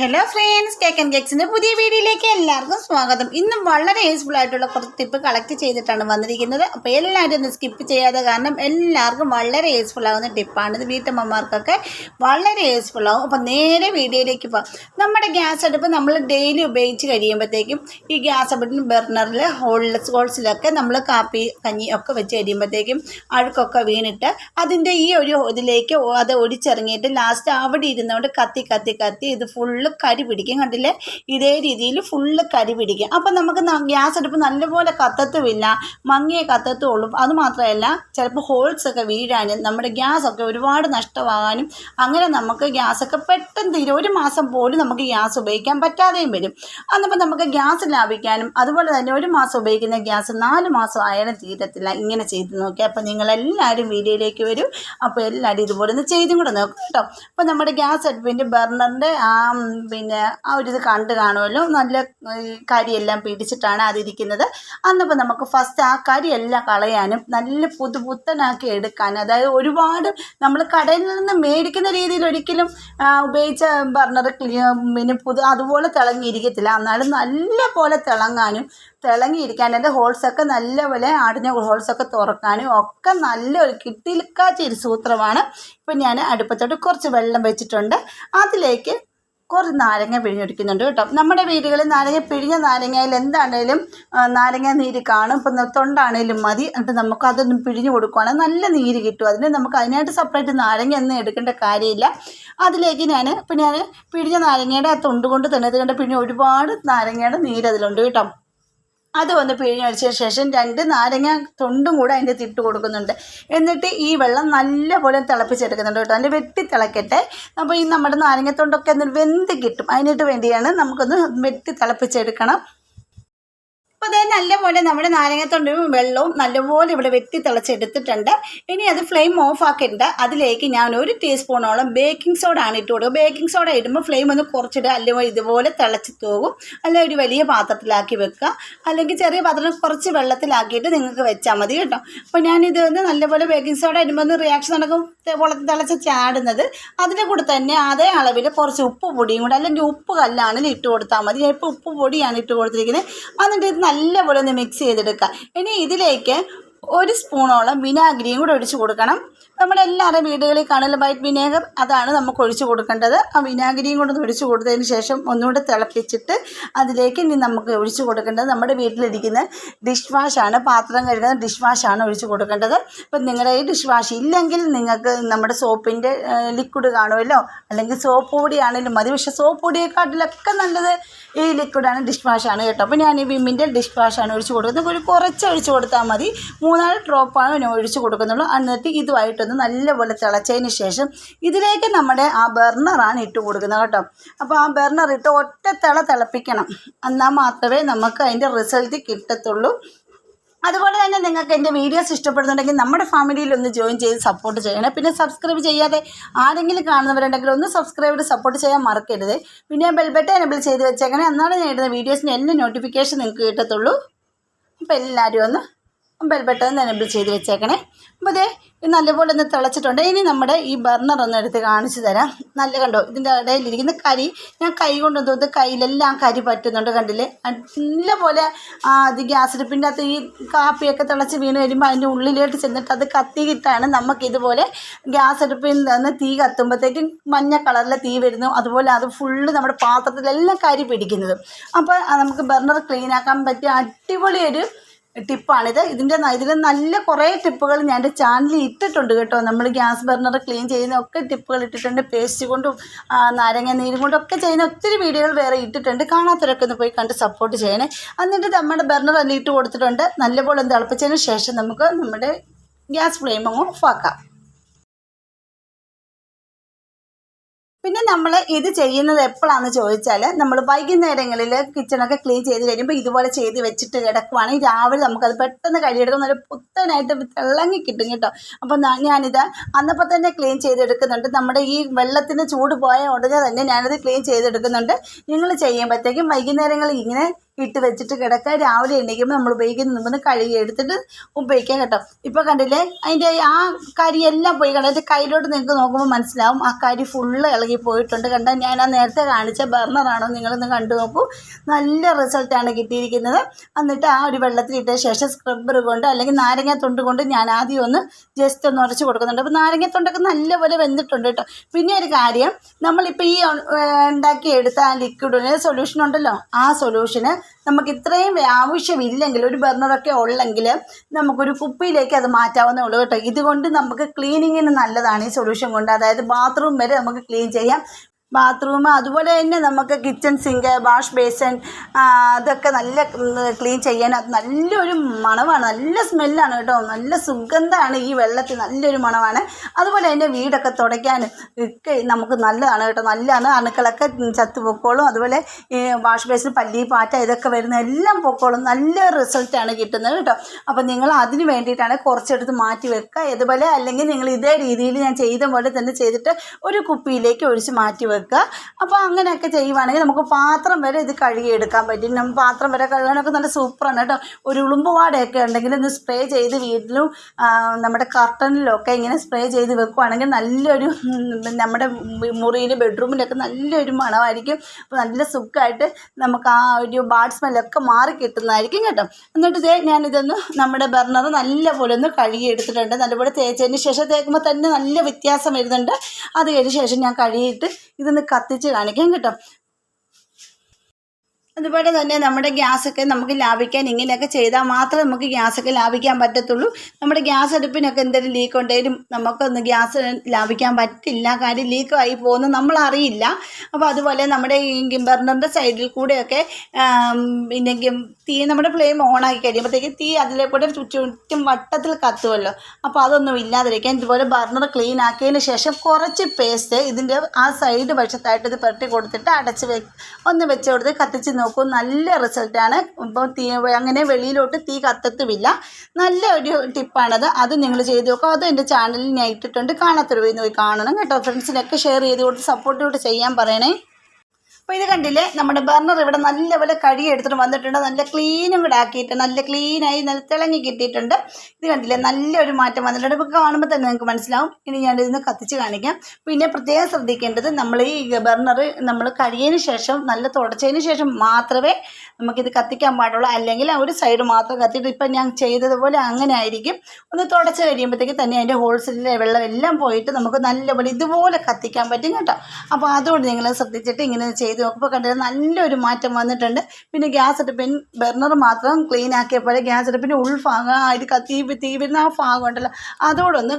Hello friends cake and കേക്സിന്റെ പുതിയ വീഡിയോയിലേക്ക് എല്ലാവർക്കും സ്വാഗതം. ഇന്നും വളരെ യൂസ്ഫുൾ ആയിട്ടുള്ള കുറച്ച് ടിപ്പ് കളക്ട് ചെയ്തിട്ടാണ് വന്നിരിക്കുന്നത്. അപ്പോൾ എല്ലാവരും ഒന്ന് സ്കിപ്പ് ചെയ്യാതെ കാരണം എല്ലാവർക്കും വളരെ യൂസ്ഫുൾ ആകുന്ന ടിപ്പാണ് ഇത്. വീട്ടമ്മമാർക്കൊക്കെ വളരെ യൂസ്ഫുൾ ആകും അപ്പോൾ നേരെ വീഡിയോയിലേക്ക് പോകാം നമ്മുടെ ഗ്യാസ് അടുപ്പ് നമ്മൾ ഡെയിലി ഉപയോഗിച്ച് കഴിയുമ്പോഴത്തേക്കും ഈ ഗ്യാസ് അടുപ്പിന് ബർണറിൽ ഹോൾസ് ഹോൾസിലൊക്കെ നമ്മൾ കാപ്പി കഞ്ഞി ഒക്കെ വെച്ച് കഴിയുമ്പോഴത്തേക്കും അഴുക്കൊക്കെ വീണിട്ട് അതിന്റെ ഈ ഒരു ഇതിലേക്ക് അത് ഒടിച്ചിറങ്ങിയിട്ട് ലാസ്റ്റ് അവിടെ ഇരുന്നുകൊണ്ട് കത്തി കത്തി കത്തി ഇത് ഫുള്ള് കരി പിടിക്കും. കണ്ടില്ലേ? ഇതേ രീതിയിൽ ഫുള്ള് കരി പിടിക്കും. അപ്പം നമുക്ക് ഗ്യാസ് അടുപ്പ് നല്ലപോലെ കത്തത്തുമില്ല. മങ്ങിയ കത്തത്തുള്ളൂ. അതുമാത്രമല്ല ചിലപ്പോൾ ഹോൾസ് ഒക്കെ വീഴാനും നമ്മുടെ ഗ്യാസ് ഒക്കെ ഒരുപാട് നഷ്ടമാകാനും അങ്ങനെ നമുക്ക് ഗ്യാസൊക്കെ പെട്ടെന്ന് തീരും. ഒരു മാസം പോലും നമുക്ക് ഗ്യാസ് ഉപയോഗിക്കാൻ പറ്റാതെയും വരും. അന്നപ്പോൾ നമുക്ക് ഗ്യാസ് ലാഭിക്കാനും അതുപോലെ തന്നെ ഒരു മാസം ഉപയോഗിക്കുന്ന ഗ്യാസ് നാല് മാസം ആയാലും തീരത്തില്ല. ഇങ്ങനെ ചെയ്ത് നോക്കി അപ്പോൾ നിങ്ങളെല്ലാവരും വീഡിയോയിലേക്ക് വരും. അപ്പോൾ എല്ലാവരും ഇതുപോലെ ഒന്ന് ചെയ്തും കൂടെ നോക്കും കേട്ടോ. അപ്പോൾ നമ്മുടെ ഗ്യാസ് അടുപ്പിന്റെ ബർണറിന്റെ ആ പിന്നെ ആ ഒരു ഇത് കണ്ട് കാണുമല്ലോ. നല്ല കരിയെല്ലാം പിടിച്ചിട്ടാണ് അതിരിക്കുന്നത്. അന്നപ്പോൾ നമുക്ക് ഫസ്റ്റ് ആ കരിയെല്ലാം കളയാനും നല്ല പുതു പുത്തനാക്കി എടുക്കാനും അതായത് ഒരുപാട് നമ്മൾ കടയിൽ നിന്ന് മേടിക്കുന്ന രീതിയിൽ ഒരിക്കലും ഉപയോഗിച്ച ബർണർ ക്ലിയർ പിന്നെ പുതു അതുപോലെ തിളങ്ങിയിരിക്കത്തില്ല. എന്നാലും നല്ല പോലെ തിളങ്ങാനും തിളങ്ങിയിരിക്കാൻ എന്റെ ഹോൾസൊക്കെ നല്ലപോലെ അടിഞ്ഞ ഹോൾസൊക്കെ തുറക്കാനും ഒക്കെ നല്ല ഒരു കിട്ടിയിൽക്കാച്ച ഒരു സൂത്രമാണ്. ഇപ്പം ഞാൻ അടുപ്പത്തോട്ട് കുറച്ച് വെള്ളം വെച്ചിട്ടുണ്ട്. അതിലേക്ക് കുറച്ച് നാരങ്ങ പിഴിഞ്ഞൊടിക്കുന്നുണ്ട് കേട്ടോ. നമ്മുടെ വീടുകളിൽ നാരങ്ങ പിഴിഞ്ഞ നാരങ്ങയിൽ എന്താണേലും നാരങ്ങ നീര് കാണും. ഇപ്പം തൊണ്ടാണേലും മതി. എന്നിട്ട് നമുക്ക് അതൊന്നും പിഴിഞ്ഞു കൊടുക്കുകയാണെങ്കിൽ നല്ല നീര് കിട്ടും. അതിന് നമുക്ക് അതിനായിട്ട് സെപ്പറേറ്റ് നാരങ്ങ ഒന്നും എടുക്കേണ്ട കാര്യമില്ല. അതിലേക്ക് ഞാൻ ഇപ്പം ഞാൻ പിഴിഞ്ഞ നാരങ്ങയുടെ ആ തൊണ്ട് കൊണ്ട് തന്നെ ഇത് കണ്ട് പിഴിഞ്ഞ ഒരുപാട് നാരങ്ങയുടെ നീര് അതിലുണ്ട് കേട്ടോ. അത് ഒന്ന് പിഴിഞ്ഞൊഴിച്ചതിന് ശേഷം രണ്ട് നാരങ്ങ തൊണ്ടും കൂടെ അതിന്റെ തിട്ട് കൊടുക്കുന്നുണ്ട്. എന്നിട്ട് ഈ വെള്ളം നല്ലപോലെ തിളപ്പിച്ചെടുക്കുന്നുണ്ട് കേട്ടോ. അതിന്റെ വെട്ടി തിളക്കട്ടെ. അപ്പോൾ ഈ നമ്മുടെ നാരങ്ങത്തൊണ്ടൊക്കെ ഒന്ന് വെന്ത് കിട്ടും. അതിനായിട്ട് വേണ്ടിയാണ് നമുക്കൊന്ന് വെട്ടി തിളപ്പിച്ചെടുക്കണം. അതേ നല്ലപോലെ നമ്മുടെ നാരങ്ങത്തൊണ്ടും വെള്ളവും നല്ലപോലെ ഇവിടെ വെട്ടി തിളച്ചെടുത്തിട്ടുണ്ട്. ഇനി അത് ഫ്ലെയിം ഓഫ് ആക്കിയിട്ട് അതിലേക്ക് ഞാൻ ഒരു ടീസ്പൂണോളം ബേക്കിംഗ് സോഡ ആണ് ഇട്ട് കൊടുക്കുക. ബേക്കിംഗ് സോഡ ഇടുമ്പോൾ ഫ്ലെയിം ഒന്ന് കുറച്ചിടുക. അല്ലെങ്കിൽ ഇതുപോലെ തിളച്ച് തോകും അല്ലെങ്കിൽ ഒരു വലിയ പാത്രത്തിലാക്കി വെക്കുക. അല്ലെങ്കിൽ ചെറിയ പാത്രം കുറച്ച് വെള്ളത്തിലാക്കിയിട്ട് നിങ്ങൾക്ക് വെച്ചാൽ മതി കേട്ടോ. അപ്പോൾ ഞാനിത് വന്ന് നല്ലപോലെ ബേക്കിംഗ് സോഡ ഇടുമ്പോൾ ഒന്ന് റിയാക്ഷൻ നടക്കും. വെള്ളത്തിൽ തിളച്ച് ചാടുന്നത്. അതിന്റെ കൂടെ തന്നെ അതേ അളവിൽ കുറച്ച് ഉപ്പ് പൊടിയും കൂടെ. അല്ലെങ്കിൽ ഉപ്പ് കല്ലാണെങ്കിൽ ഇട്ട് കൊടുത്താൽ മതി. ഞാൻ ഇപ്പോൾ ഉപ്പ് പൊടിയാണ് ഇട്ട് കൊടുത്തിരിക്കുന്നത്. എന്നിട്ട് ഇത് നല്ലപോലെ ഒന്ന് മിക്സ് ചെയ്തെടുക്കുക ഇനി ഇതിലേക്ക് ഒരു സ്പൂണോളം വിനാഗിരിയും കൂടെ ഒഴിച്ച് കൊടുക്കണം. നമ്മുടെ വീടുകളിൽ കാണുന്ന വൈറ്റ് വിനേഗർ അതാണ് നമുക്ക് ഒഴിച്ച് കൊടുക്കേണ്ടത്. ആ വിനാഗിരിയും കൊണ്ട് ഒഴിച്ച് കൊടുത്തതിന് ശേഷം ഒന്നുകൂടെ തിളപ്പിച്ചിട്ട് അതിലേക്ക് ഇനി നമുക്ക് ഒഴിച്ച് കൊടുക്കേണ്ടത് നമ്മുടെ വീട്ടിലിരിക്കുന്ന ഡിഷ് വാഷാണ് പാത്രം കഴുകുന്ന ഡിഷ് വാഷാണ് ഒഴിച്ച് കൊടുക്കേണ്ടത്. ഇപ്പം നിങ്ങളുടെ ഈ ഡിഷ് വാഷ് ഇല്ലെങ്കിൽ നിങ്ങൾക്ക് നമ്മുടെ സോപ്പിന്റെ ലിക്വിഡ് കാണുമല്ലോ? അല്ലെങ്കിൽ സോപ്പ് പൊടിയാണെങ്കിലും മതി. പക്ഷേ സോപ്പ് പൊടിയെക്കാട്ടിലൊക്കെ നല്ലത് ഈ ലിക്വിഡാണ് ഡിഷ് വാഷാണ് കേട്ടോ. അപ്പോൾ ഞാൻ ഈ വിമ്മിന്റെ ഡിഷ് വാഷാണ് ഒഴിച്ച് കൊടുക്കുന്നത്. ഒരു കുറച്ച് ഒഴിച്ച് കൊടുത്താൽ മതി. മൂന്നാൽ ഡ്രോപ്പാണ് ഞാൻ ഒഴിച്ച് കൊടുക്കുന്നുള്ളൂ. എന്നിട്ട് ഇതുമായിട്ടൊന്ന് നല്ലപോലെ തിളച്ചതിന് ശേഷം ഇതിലേക്ക് നമ്മുടെ ആ ബർണറാണ് ഇട്ട് കൊടുക്കുന്നത് കേട്ടോ. അപ്പോൾ ആ ബർണർ ഇട്ട് ഒറ്റ തിള തിളപ്പിക്കണം. എന്നാൽ മാത്രമേ നമുക്ക് അതിന്റെ റിസൾട്ട് കിട്ടത്തുള്ളൂ. അതുപോലെ തന്നെ നിങ്ങൾക്ക് എന്റെ വീഡിയോസ് ഇഷ്ടപ്പെടുന്നുണ്ടെങ്കിൽ നമ്മുടെ ഫാമിലിയിൽ ഒന്ന് ജോയിൻ ചെയ്ത് സപ്പോർട്ട് ചെയ്യണം. പിന്നെ സബ്സ്ക്രൈബ് ചെയ്യാതെ ആരെങ്കിലും കാണുന്നവരുണ്ടെങ്കിൽ ഒന്ന് സബ്സ്ക്രൈബ് ചെയ്ത് സപ്പോർട്ട് ചെയ്യാൻ മറക്കരുത്. പിന്നെ ബെൽബട്ടൺ എനബിൾ ചെയ്ത് വെച്ചേക്കണേ. എന്നാണ് ഞാൻ ഇടുന്ന വീഡിയോസിന് എല്ലാ നോട്ടിഫിക്കേഷൻ നിങ്ങൾക്ക് കിട്ടത്തുള്ളൂ. അപ്പോൾ എല്ലാവരും ഒന്ന് ബെൽ ബട്ടൺ എനബിൾ ചെയ്ത് വെച്ചേക്കണേ. അപ്പോൾ ഇതേ നല്ലപോലെ ഒന്ന് തിളച്ചിട്ടുണ്ട്. ഇനി നമ്മുടെ ഈ ബർണർ ഒന്ന് എടുത്ത് കാണിച്ചു തരാം. നല്ല കണ്ടോ ഇതിന്റെ ഇടയിലിരിക്കുന്ന കരി ഞാൻ കൈ കൊണ്ട് തോന്നുന്നത് കയ്യിലെല്ലാം കരി പറ്റുന്നുണ്ട് കണ്ടില്ലേ? നല്ലപോലെ ആ അത് ഗ്യാസ് അടുപ്പിന്റെ അകത്ത് ഈ കാപ്പിയൊക്കെ തിളച്ച് വീണ് വരുമ്പോൾ അതിന്റെ ഉള്ളിലോട്ട് ചെന്നിട്ട് അത് കത്തിയിട്ടാണ് നമുക്കിതുപോലെ ഗ്യാസ് അടുപ്പിൽ നിന്ന് തീ കത്തുമ്പോഴത്തേക്കും മഞ്ഞ കളറിലെ തീ വരുന്നു. അതുപോലെ അത് ഫുള്ള് നമ്മുടെ പാത്രത്തിലെല്ലാം കരി പിടിക്കുന്നത്. അപ്പോൾ നമുക്ക് ബർണർ ക്ലീൻ ആക്കാൻ പറ്റിയ അടിപൊളി ഒരു ടിപ്പാണിത്. ഇതിന്റെ ഇതിൽ നല്ല കുറേ ടിപ്പുകൾ ഞാൻ എന്റെ ചാനലിൽ ഇട്ടിട്ടുണ്ട് കേട്ടോ. നമ്മൾ ഗ്യാസ് ബർണർ ക്ലീൻ ചെയ്യുന്ന ഒക്കെ ടിപ്പുകൾ ഇട്ടിട്ടുണ്ട്. പേസ്റ്റ് കൊണ്ടും നാരങ്ങ നീരും കൊണ്ടും ഒക്കെ ചെയ്യുന്ന ഒത്തിരി വീഡിയോകൾ വേറെ ഇട്ടിട്ടുണ്ട്. കാണാത്തവരൊക്കെ ഒന്ന് പോയി കണ്ട് സപ്പോർട്ട് ചെയ്യണേ. എന്നിട്ട് നമ്മുടെ ബർണർ എല്ലാം ഇട്ട് കൊടുത്തിട്ടുണ്ട്. നല്ലപോലെ ഒന്ന് തിളപ്പിച്ചതിന് ശേഷം നമുക്ക് നമ്മുടെ ഗ്യാസ് ഫ്ലെയിം അങ്ങ് ഓഫാക്കാം പിന്നെ നമ്മൾ ഇത് ചെയ്യുന്നത് എപ്പോഴാണെന്ന് ചോദിച്ചാൽ നമ്മൾ വൈകുന്നേരങ്ങളിൽ കിച്ചണൊക്കെ ക്ലീൻ ചെയ്ത് കഴിയുമ്പോൾ ഇതുപോലെ ചെയ്ത് വെച്ചിട്ട് കിടക്കുവാണെങ്കിൽ രാവിലെ നമുക്കത് പെട്ടെന്ന് കഴിയെടുക്കുന്ന ഒരു പുത്തനായിട്ട് തിളങ്ങി കിട്ടും കേട്ടോ. അപ്പോൾ ഞാനിത് അന്നപ്പോൾ തന്നെ ക്ലീൻ ചെയ്തെടുക്കുന്നുണ്ട്. നമ്മുടെ ഈ വെള്ളത്തിന് ചൂട് പോയ ഉടനെ തന്നെ ഞാനത് ക്ലീൻ ചെയ്തെടുക്കുന്നുണ്ട്. നിങ്ങൾ ചെയ്യുമ്പോഴത്തേക്കും വൈകുന്നേരങ്ങളിൽ ഇങ്ങനെ ഇട്ട് വെച്ചിട്ട് കിടക്കുക. രാവിലെ എണീക്കുമ്പോൾ നമ്മൾ ഉപയോഗിക്കുന്ന മുമ്പ് കഴുകി എടുത്തിട്ട് ഉപയോഗിക്കാൻ കേട്ടോ. ഇപ്പോൾ കണ്ടില്ലേ? അതിന്റെ ആ കരിയെല്ലാം പോയി കണ്ടോ? അതിന്റെ കയ്യിലോട്ട് നിങ്ങൾക്ക് നോക്കുമ്പോൾ മനസ്സിലാവും. ആ കരി ഫുള്ള് ഇളകി പോയിട്ടുണ്ട്. കണ്ടാൽ ഞാൻ ആ നേരത്തെ കാണിച്ച ബർണറാണോ നിങ്ങളൊന്ന് കണ്ടു നോക്കൂ. നല്ല റിസൾട്ടാണ് കിട്ടിയിരിക്കുന്നത്. എന്നിട്ട് ആ ഒരു വെള്ളത്തിലിട്ട ശേഷം സ്ക്രബ്ബർ കൊണ്ട് അല്ലെങ്കിൽ നാരങ്ങ തൊണ്ട് കൊണ്ട് ഞാൻ ആദ്യം ഒന്ന് ജസ്റ്റ് ഒന്ന് ഉരച്ച് കൊടുക്കുന്നുണ്ട്. അപ്പോൾ നാരങ്ങ തൊണ്ടൊക്കെ നല്ലപോലെ വെന്തിട്ടുണ്ട് കേട്ടോ. പിന്നെ ഒരു കാര്യം നമ്മളിപ്പോൾ ഈ ഉണ്ടാക്കി എടുത്ത ആ ലിക്വിഡിന് സൊല്യൂഷൻ ഉണ്ടല്ലോ? ആ സൊല്യൂഷന് നമുക്ക് ഇത്രയും ആവശ്യമില്ലെങ്കിൽ ഒരു ബർണറൊക്കെ ഉള്ളെങ്കിൽ നമുക്കൊരു കുപ്പിയിലേക്ക് അത് മാറ്റാവുന്നേ ഉള്ളൂ കേട്ടോ. ഇതുകൊണ്ട് നമുക്ക് ക്ലീനിങ്ങിന് നല്ലതാണ് ഈ സൊല്യൂഷൻ കൊണ്ട്. അതായത് ബാത്റൂം വരെ നമുക്ക് ക്ലീൻ ചെയ്യാം. ബാത്റൂം അതുപോലെ തന്നെ നമുക്ക് കിച്ചൺ സിങ്ക് വാഷ് ബേസൺ അതൊക്കെ നല്ല ക്ലീൻ ചെയ്യാൻ അത് നല്ലൊരു മണമാണ്. നല്ല സ്മെല്ലാണ് കേട്ടോ. നല്ല സുഗന്ധമാണ് ഈ വെള്ളത്തിൽ നല്ലൊരു മണമാണ്. അതുപോലെ തന്നെ വീടൊക്കെ തുടയ്ക്കാനും ഒക്കെ നമുക്ക് നല്ലതാണ് കേട്ടോ. നല്ലതാണ്. അണുക്കളൊക്കെ ചത്തുപൊക്കോളും. അതുപോലെ ഈ വാഷ് ബേസൺ പല്ലി പാറ്റ ഇതൊക്കെ വരുന്ന എല്ലാം പൊക്കോളും. നല്ല റിസൾട്ടാണ് കിട്ടുന്നത് കേട്ടോ. അപ്പോൾ നിങ്ങൾ അതിന് വേണ്ടിയിട്ടാണ് കുറച്ചെടുത്ത് മാറ്റി വെക്കുക. ഇതുപോലെ അല്ലെങ്കിൽ നിങ്ങൾ ഇതേ രീതിയിൽ ഞാൻ ചെയ്ത പോലെ തന്നെ ചെയ്തിട്ട് ഒരു കുപ്പിയിലേക്ക് ഒഴിച്ച് മാറ്റി വെക്കുക. അപ്പോൾ അങ്ങനെയൊക്കെ ചെയ്യുവാണെങ്കിൽ നമുക്ക് പാത്രം വരെ ഇത് കഴുകിയെടുക്കാൻ പറ്റും. നമ്മൾ പാത്രം വരെ കഴുകാനൊക്കെ നല്ല സൂപ്പറാണ് കേട്ടോ. ഒരു ഉളുമ്പ് വാടയൊക്കെ ഉണ്ടെങ്കിൽ ഒന്ന് സ്പ്രേ ചെയ്ത് വീട്ടിലും നമ്മുടെ കർട്ടനിലൊക്കെ ഇങ്ങനെ സ്പ്രേ ചെയ്ത് വെക്കുവാണെങ്കിൽ നല്ലൊരു നമ്മുടെ മുറിയിൽ ബെഡ്റൂമിലൊക്കെ നല്ലൊരു മണമായിരിക്കും. നല്ല സുഖമായിട്ട് നമുക്ക് ആ ഒരു ബാഡ് സ്മെല്ലൊക്കെ മാറി കിട്ടുന്നതായിരിക്കും കേട്ടോ. എന്നിട്ട് ഇതേ ഞാനിതൊന്ന് നമ്മുടെ ബർണർ നല്ലപോലെ ഒന്ന് കഴുകി എടുത്തിട്ടുണ്ട് നല്ലപോലെ തേച്ചതിന് ശേഷം തേക്കുമ്പോൾ തന്നെ നല്ല വ്യത്യാസം വരുന്നുണ്ട്. അത് കഴിഞ്ഞ ശേഷം ഞാൻ കഴുകിയിട്ട് ഇതൊന്ന് കത്തിച്ച് കാണിക്കാം കേട്ടോ. അതുപോലെ തന്നെ നമ്മുടെ ഗ്യാസൊക്കെ നമുക്ക് ലാഭിക്കാൻ ഇങ്ങനെയൊക്കെ ചെയ്താൽ മാത്രമേ നമുക്ക് ഗ്യാസൊക്കെ ലാഭിക്കാൻ പറ്റത്തുള്ളൂ. നമ്മുടെ ഗ്യാസ് അടുപ്പിനൊക്കെ എന്തെങ്കിലും ലീക്ക് ഉണ്ടെങ്കിലും നമുക്കൊന്ന് ഗ്യാസ് ലാഭിക്കാൻ പറ്റില്ല കാര്യം ലീക്കായി പോകുന്നു നമ്മൾ അറിയില്ല അപ്പോൾ അതുപോലെ നമ്മുടെ ഈ ബർണറിന്റെ സൈഡിൽ കൂടെയൊക്കെ പിന്നെ തീ നമ്മുടെ ഫ്ലെയിം ഓണാക്കി കഴിയുമ്പോഴത്തേക്ക് തീ അതിലെ കൂടെ ചുറ്റും വട്ടത്തിൽ കത്തുമല്ലോ. അപ്പോൾ അതൊന്നും ഇല്ലാതിരിക്കാൻ ഇതുപോലെ ബർണർ ക്ലീൻ ആക്കിയതിന് ശേഷം കുറച്ച് പേസ്റ്റ് ഇതിന്റെ ആ സൈഡ് വശത്തായിട്ട് ഇത് പെട്ടി കൊടുത്തിട്ട് അടച്ച് വെ ഒന്ന് വെച്ച് കൊടുത്ത് കത്തിച്ച് നോക്കൂ നല്ല റിസൾട്ടാണ് ഇപ്പോൾ തീ അങ്ങനെ വെളിയിലോട്ട് തീ കത്തത്തുമില്ല. നല്ല ഒരു ടിപ്പാണത് അത് നിങ്ങൾ ചെയ്ത് നോക്കുക. അത് എന്റെ ചാനലിൽ ഞാൻ ഇട്ടിട്ടുണ്ട്. കാണാത്തൊരു പോയി കാണണം കേട്ടോ. ഫ്രണ്ട്സിനൊക്കെ ഷെയർ ചെയ്ത് കൊടുത്ത് സപ്പോർട്ട് ചെയ്യാൻ പറയണേ. അപ്പോൾ ഇത് കണ്ടില്ലേ? നമ്മുടെ ബർണർ ഇവിടെ നല്ലപോലെ കഴുകി എടുത്തിട്ട് വന്നിട്ടുണ്ട്. നല്ല ക്ലീനും കൂടെ ആക്കിയിട്ട് നല്ല ക്ലീനായി നല്ല തിളങ്ങി കിട്ടിയിട്ടുണ്ട്. ഇത് കണ്ടില്ലേ? നല്ലൊരു മാറ്റം വന്നിട്ടുണ്ട്. ഇപ്പോൾ കാണുമ്പോൾ തന്നെ നിങ്ങൾക്ക് മനസ്സിലാവും. ഇനി ഞാൻ ഇതിന്ന് കത്തിച്ച് കാണിക്കാം. പിന്നെ പ്രത്യേകം ശ്രദ്ധിക്കേണ്ടത് നമ്മൾ ഈ ബർണർ നമ്മൾ കഴിയതിന് ശേഷം നല്ല തുടച്ചതിന് ശേഷം മാത്രമേ നമുക്കിത് കത്തിക്കാൻ പാടുള്ളൂ. അല്ലെങ്കിൽ ഒരു സൈഡ് മാത്രം കത്തിയിട്ട് ഇപ്പം ഞാൻ ചെയ്തതുപോലെ അങ്ങനെ ആയിരിക്കും. ഒന്ന് തുടച്ച് കഴിയുമ്പോഴത്തേക്ക് തന്നെ അതിന്റെ ഹോൾസെയിലെ വെള്ളം എല്ലാം പോയിട്ട് നമുക്ക് നല്ലപോലെ ഇതുപോലെ കത്തിക്കാൻ പറ്റും കേട്ടോ. അപ്പോൾ അതുകൊണ്ട് നിങ്ങൾ ശ്രദ്ധിച്ചിട്ട് ഇങ്ങനെ ചെയ്ത് നോക്കുമ്പോൾ കണ്ടത് നല്ലൊരു മാറ്റം വന്നിട്ടുണ്ട് പിന്നെ ഗ്യാസ് അടുപ്പിൻ ബർണർ മാത്രം ക്ലീൻ ആക്കിയപ്പോൾ ഗ്യാസ് അടുപ്പിന്റെ ഉൾഭാഗം ഭാഗം ആയിട്ട് കത്തി തീ വരുന്ന ആ ഭാഗം ഉണ്ടല്ലോ അതോടൊന്ന്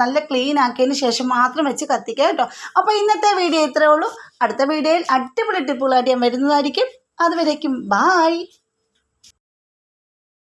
നല്ല ക്ലീൻ ആക്കിയതിന് ശേഷം മാത്രം വെച്ച് കത്തിക്കുക കേട്ടോ അപ്പോൾ ഇന്നത്തെ വീഡിയോ ഇത്രേ ഉള്ളൂ അടുത്ത വീഡിയോയിൽ അടിപൊളി ടിപ്പുകളായിട്ട് ഞാൻ വരുന്നതായിരിക്കും അതുവരേക്കും ബായ്